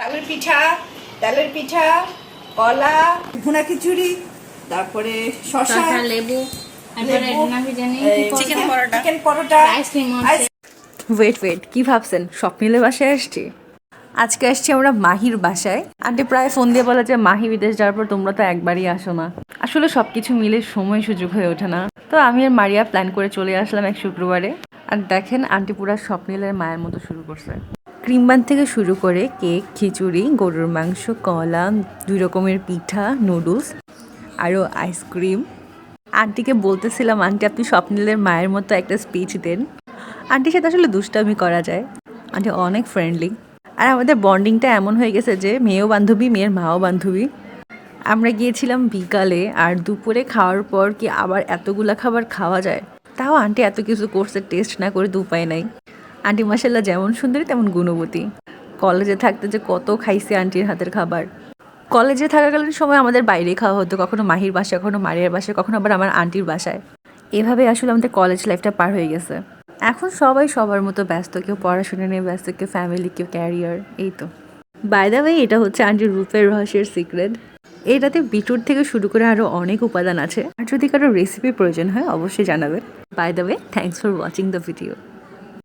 তালের পিঠা তালের পিঠা কলা ভুনা খিচুড়ি তারপরে শশা লেবু তারপরে লেবু, নাকি জানি chicken paratha. Chicken paratha ice cream wait wait কি ভাবছেন? স্বপ্নিলের বাসায় আসছি? আজকে আসছি আমরা মাহির বাসায়। আন্টি প্রায় ফোন দিয়ে বলে যে মাহি বিদেশ যাওয়ার পর তোমরা তো একবারই আসো না। আসলে সব কিছু মিলে সময় সুযোগ হয়ে ওঠে না। তো আমি আর মারিয়া প্ল্যান করে চলে আসলাম এক শুক্রবারে। আর দেখেন আন্টি পুরা স্বপ্নিলের মায়ের মতো শুরু করছে। ক্রিম বান থেকে শুরু করে কেক, খিচুড়ি, গরুর মাংস, কলা, দুই রকমের পিঠা, নুডলস, আরও আইসক্রিম আন্টিকে বলতেছিলাম, আন্টি, আপনি স্বপ্নিলের মায়ের মতো একটা স্পিচ দেন। আন্টির সাথে আসলে দুষ্টামি করা যায়। আন্টি অনেক ফ্রেন্ডলি আর আমাদের বন্ডিংটা এমন হয়ে গেছে যে, মেয়েও বান্ধবী, মেয়ের মাও বান্ধবী। আমরা গিয়েছিলাম বিকালে, আর দুপুরে খাওয়ার পর কি আবার এতগুলা খাবার খাওয়া যায়? তাও আন্টি এত কিছু করছে টেস্ট না করে দু উপায় নাই। আন্টি মাসাল্লাহ যেমন সুন্দরী, তেমন গুণবতী। কলেজে থাকতে যে কত খাইছে আন্টির হাতের খাবার। কলেজে থাকাকালীন সময় আমাদের বাইরে খাওয়া হতো, কখনো মাহির বাসায়, কখনো মারিয়ার বাসায়, কখনো আবার আমার আন্টির বাসায়। এভাবে আসলে আমাদের কলেজ লাইফটা পার হয়ে গেছে। এখন সবাই সবার মতো ব্যস্ত, কেউ পড়াশোনা নিয়ে ব্যস্ত, কেউ ফ্যামিলি কেউ ক্যারিয়ার এই তো। বাই দ্য ওয়ে এটা হচ্ছে আন্টির রূপের রহস্যের সিক্রেট এটাতে বিটুর থেকে শুরু করে আরও অনেক উপাদান আছে। আর যদি কারও রেসিপি প্রয়োজন হয়, অবশ্যই জানাবেন। By the way thanks for watching the video